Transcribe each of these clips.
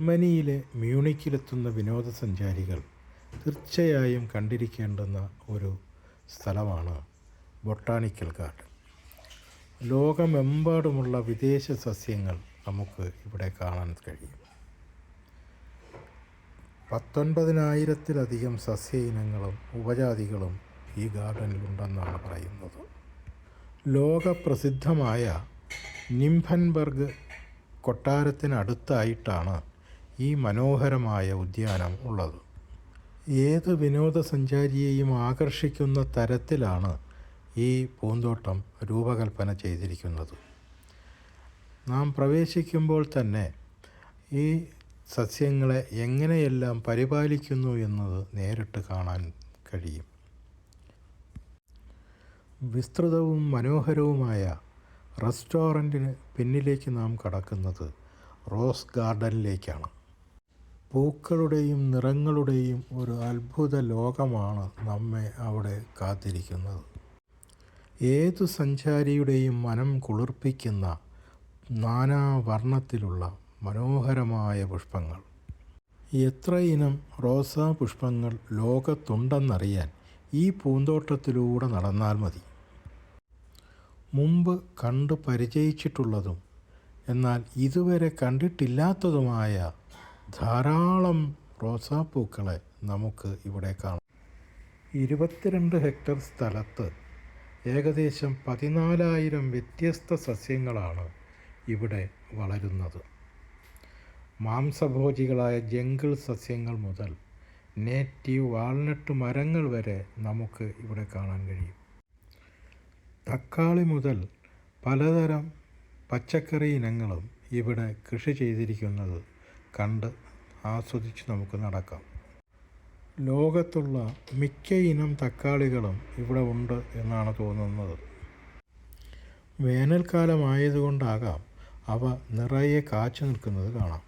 ജർമ്മനിയിലെ മ്യൂണിക്കിലെത്തുന്ന വിനോദസഞ്ചാരികൾ തീർച്ചയായും കണ്ടിരിക്കേണ്ടുന്ന ഒരു സ്ഥലമാണ് ബൊട്ടാണിക്കൽ ഗാർഡൻ. ലോകമെമ്പാടുമുള്ള വിദേശ സസ്യങ്ങൾ നമുക്ക് ഇവിടെ കാണാൻ കഴിയും. പത്തൊൻപതിനായിരത്തിലധികം സസ്യ ഇനങ്ങളും ഉപജാതികളും ഈ ഗാർഡനിലുണ്ടെന്നാണ് പറയുന്നത്. ലോകപ്രസിദ്ധമായ നിംഫൻബർഗ് കൊട്ടാരത്തിനടുത്തായിട്ടാണ് ഈ മനോഹരമായ ഉദ്യാനം ഉള്ളത്. ഏത് വിനോദസഞ്ചാരിയെയും ആകർഷിക്കുന്ന തരത്തിലാണ് ഈ പൂന്തോട്ടം രൂപകൽപ്പന ചെയ്തിരിക്കുന്നത്. നാം പ്രവേശിക്കുമ്പോൾ തന്നെ ഈ സസ്യങ്ങളെ എങ്ങനെയെല്ലാം പരിപാലിക്കുന്നു എന്നത് നേരിട്ട് കാണാൻ കഴിയും. വിസ്തൃതവും മനോഹരവുമായ റെസ്റ്റോറന്റിന് പിന്നിലേക്ക് നാം കടക്കുന്നത് റോസ് ഗാർഡനിലേക്കാണ്. പൂക്കളുടെയും നിറങ്ങളുടെയും ഒരു അത്ഭുത ലോകമാണ് നമ്മെ അവിടെ കാത്തിരിക്കുന്നത്. ഏതു സഞ്ചാരിയുടെയും മനം കുളിർപ്പിക്കുന്ന നാനാവർണത്തിലുള്ള മനോഹരമായ പുഷ്പങ്ങൾ. എത്ര ഇനം റോസാ പുഷ്പങ്ങൾ ലോകത്തുണ്ടെന്നറിയാൻ ഈ പൂന്തോട്ടത്തിലൂടെ നടന്നാൽ മതി. മുമ്പ് കണ്ടു പരിചയിച്ചിട്ടുള്ളതും എന്നാൽ ഇതുവരെ കണ്ടിട്ടില്ലാത്തതുമായ ധാരാളം റോസാപ്പൂക്കളെ നമുക്ക് ഇവിടെ കാണാം. ഇരുപത്തിരണ്ട് ഹെക്ടർ സ്ഥലത്ത് ഏകദേശം പതിനാലായിരം വ്യത്യസ്ത സസ്യങ്ങളാണ് ഇവിടെ വളരുന്നത്. മാംസഭോജികളായ ജംഗിൾ സസ്യങ്ങൾ മുതൽ നേറ്റീവ് വാൾനട്ട് മരങ്ങൾ വരെ നമുക്ക് ഇവിടെ കാണാൻ കഴിയും. തക്കാളി മുതൽ പലതരം പച്ചക്കറി ഇനങ്ങളും ഇവിടെ കൃഷി ചെയ്തിരിക്കുന്നത് കണ്ട് ആസ്വദിച്ച് നമുക്ക് നടക്കാം. ലോകത്തുള്ള മിക്ക ഇനം തക്കാളികളും ഇവിടെ ഉണ്ട് എന്നാണ് തോന്നുന്നത്. വേനൽക്കാലമായതുകൊണ്ടാകാം അവ നിറയെ കാച്ചു നിൽക്കുന്നത് കാണാം.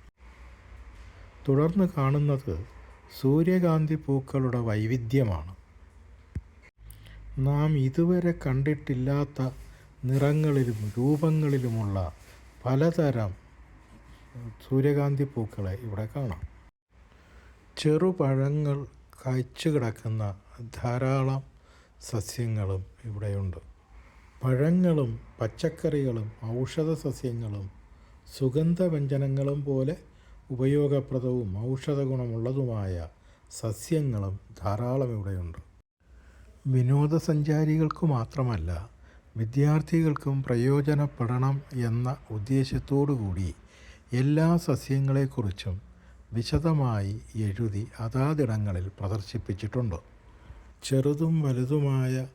തുടർന്ന് കാണുന്നത് സൂര്യകാന്തി പൂക്കളുടെ വൈവിധ്യമാണ്. നാം ഇതുവരെ കണ്ടിട്ടില്ലാത്ത നിറങ്ങളിലും രൂപങ്ങളിലുമുള്ള പലതരം സൂര്യകാന്തി പൂക്കളെ ഇവിടെ കാണാം. ചെറുപഴങ്ങൾ കായ്ച്ചു കിടക്കുന്ന ധാരാളം സസ്യങ്ങളും ഇവിടെയുണ്ട്. പഴങ്ങളും പച്ചക്കറികളും ഔഷധ സസ്യങ്ങളും സുഗന്ധവ്യഞ്ജനങ്ങളും പോലെ ഉപയോഗപ്രദവും ഔഷധ ഗുണമുള്ളതുമായ സസ്യങ്ങളും ധാരാളം ഇവിടെയുണ്ട്. വിനോദസഞ്ചാരികൾക്ക് മാത്രമല്ല വിദ്യാർത്ഥികൾക്കും പ്രയോജനപ്പെടണം എന്ന ഉദ്ദേശത്തോടു കൂടി എല്ലാ സസ്യങ്ങളെക്കുറിച്ചും വിശദമായി എഴുതി അതാതിടങ്ങളിൽ പ്രദർശിപ്പിച്ചിട്ടുണ്ട്. ചെറുതും വലുതുമായ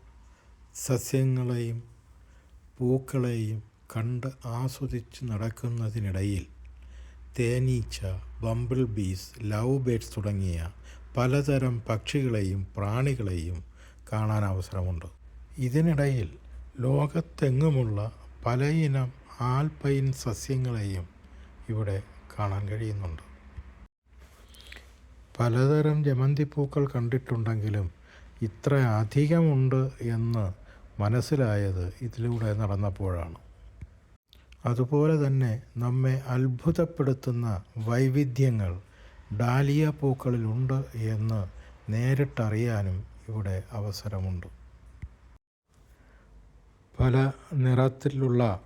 സസ്യങ്ങളെയും പൂക്കളെയും കണ്ട് ആസ്വദിച്ച് നടക്കുന്നതിനിടയിൽ തേനീച്ച ബംബിൾ ബീസ് ലവ് ബേഡ്സ് തുടങ്ങിയ പലതരം പക്ഷികളെയും പ്രാണികളെയും കാണാൻ അവസരമുണ്ട്. ഇതിനിടയിൽ ലോകത്തെങ്ങുമുള്ള പലയിനം ആൽപൈൻ സസ്യങ്ങളെയും ഇവിടെ കാണാൻ കഴിയുന്നുണ്ട്. പലതരം ജമന്തിപ്പൂക്കൾ കണ്ടിട്ടുണ്ടെങ്കിലും ഇത്ര അധികമുണ്ട് എന്ന് മനസ്സിലായത് ഇതിലൂടെ നടന്നപ്പോഴാണ്. അതുപോലെ തന്നെ നമ്മെ അത്ഭുതപ്പെടുത്തുന്ന വൈവിധ്യങ്ങൾ ഡാലിയ പൂക്കളിലുണ്ട് എന്ന് നേരിട്ടറിയാനും ഇവിടെ അവസരമുണ്ട്. പല നിറത്തിലുള്ള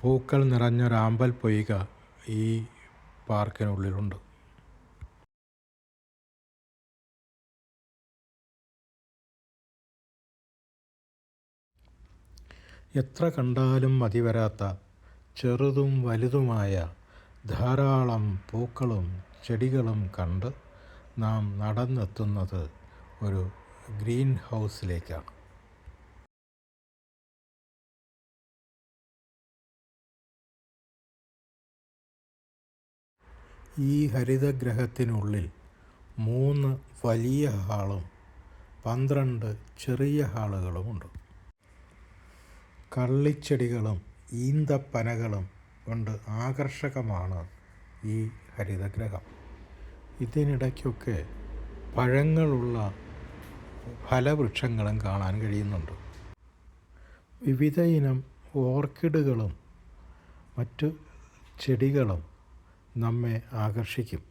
പൂക്കൾ നിറഞ്ഞൊരാമ്പൽ പൊയ്ക ഈ പാർക്കിനുള്ളിലുണ്ട്. എത്ര കണ്ടാലും മതി വരാത്ത ചെറുതും വലുതുമായ ധാരാളം പൂക്കളും ചെടികളും കണ്ട് നാം നടന്നെത്തുന്നത് ഒരു ഗ്രീൻ ഹൗസിലേക്കാണ്. ഈ ഹരിതഗ്രഹത്തിനുള്ളിൽ മൂന്ന് വലിയ ഹാളും പന്ത്രണ്ട് ചെറിയ ഹാളുകളുമുണ്ട്. കള്ളിച്ചെടികളും ഈന്തപ്പനകളും കൊണ്ട് ആകർഷകമാണ് ഈ ഹരിതഗ്രഹം. ഇതിനിടയ്ക്കൊക്കെ പഴങ്ങളുള്ള ഫലവൃക്ഷങ്ങളും കാണാൻ കഴിയുന്നുണ്ട്. വിവിധ ഇനം ഓർക്കിഡുകളും മറ്റു ചെടികളും നമ്മെ ആകർഷിക്കും.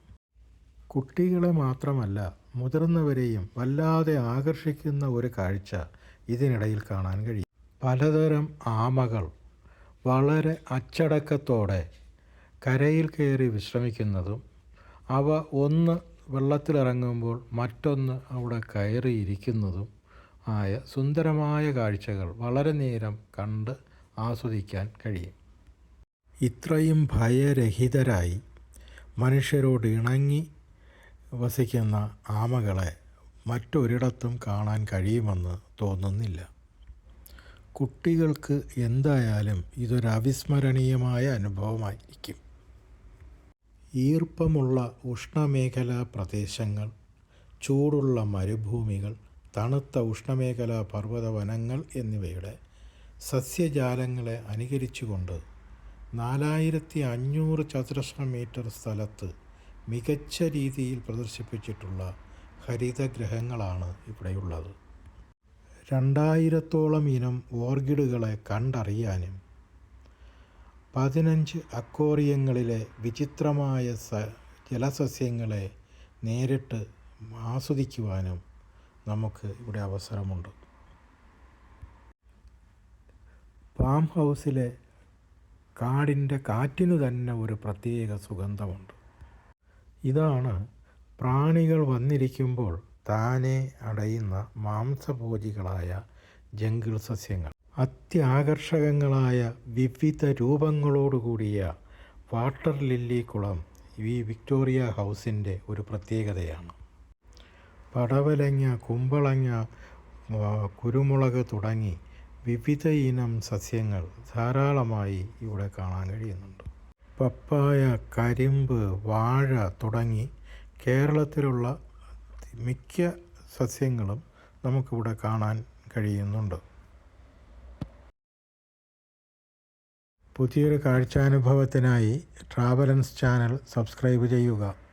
കുട്ടികളെ മാത്രമല്ല മുതിർന്നവരെയും വല്ലാതെ ആകർഷിക്കുന്ന ഒരു കാഴ്ച ഇതിനിടയിൽ കാണാൻ കഴിയും. പലതരം ആമകൾ വളരെ അച്ചടക്കത്തോടെ കരയിൽ കയറി വിശ്രമിക്കുന്നതും അവ ഒന്ന് വെള്ളത്തിലിറങ്ങുമ്പോൾ മറ്റൊന്ന് അവിടെ കയറിയിരിക്കുന്നതും ആയ സുന്ദരമായ കാഴ്ചകൾ വളരെ നേരം കണ്ട് ആസ്വദിക്കാൻ കഴിയും. ഇത്രയും ഭയരഹിതരായി മനുഷ്യരോട് ഇണങ്ങി വസിക്കുന്ന ആമകളെ മറ്റൊരിടത്തും കാണാൻ കഴിയുമെന്ന് തോന്നുന്നില്ല. കുട്ടികൾക്ക് എന്തായാലും ഇതൊരു അവിസ്മരണീയമായ അനുഭവമായിരിക്കും. ഈർപ്പമുള്ള ഉഷ്ണമേഖലാ പ്രദേശങ്ങൾ ചൂടുള്ള മരുഭൂമികൾ തണുത്ത ഉഷ്ണമേഖലാ പർവത വനങ്ങൾ എന്നിവയുടെ സസ്യജാലങ്ങളെ അനുകരിച്ചുകൊണ്ട് നാലായിരത്തി അഞ്ഞൂറ് ചതുരശ്ര മീറ്റർ സ്ഥലത്ത് മികച്ച രീതിയിൽ പ്രദർശിപ്പിച്ചിട്ടുള്ള ഹരിതഗ്രഹങ്ങളാണ് ഇവിടെയുള്ളത്. രണ്ടായിരത്തോളം ഇനം ഓർക്കിഡുകളെ കണ്ടറിയാനും പതിനഞ്ച് അക്വേറിയങ്ങളിലെ വിചിത്രമായ സ ജലസസ്യങ്ങളെ നേരിട്ട് ആസ്വദിക്കുവാനും നമുക്ക് ഇവിടെ അവസരമുണ്ട്. ഫാം ഹൗസിലെ കാടിന്റെ കാറ്റിനു തന്നെ ഒരു പ്രത്യേക സുഗന്ധമുണ്ട്. ഇതാണ് പ്രാണികൾ വന്നിരിക്കുമ്പോൾ താനെ അടയുന്ന മാംസഭോജികളായ ജംഗിൾ സസ്യങ്ങൾ. അത്യാകർഷകങ്ങളായ വിവിധ രൂപങ്ങളോടുകൂടിയ വാട്ടർ ലില്ലി കുളം ഈ വിക്ടോറിയ ഹൗസിന്റെ ഒരു പ്രത്യേകതയാണ്. പടവലങ്ങ കുമ്പളങ്ങ കുരുമുളക് തുടങ്ങി വിവിധ ഇനം സസ്യങ്ങൾ ധാരാളമായി ഇവിടെ കാണാൻ കഴിയുന്നുണ്ട്. പപ്പായ കരിമ്പ് വാഴ തുടങ്ങി കേരളത്തിലുള്ള മിക്ക സസ്യങ്ങളും നമുക്കിവിടെ കാണാൻ കഴിയുന്നുണ്ട്. പുതിയൊരു കാഴ്ചാനുഭവത്തിനായി ട്രാവലൻസ് ചാനൽ സബ്സ്ക്രൈബ് ചെയ്യുക.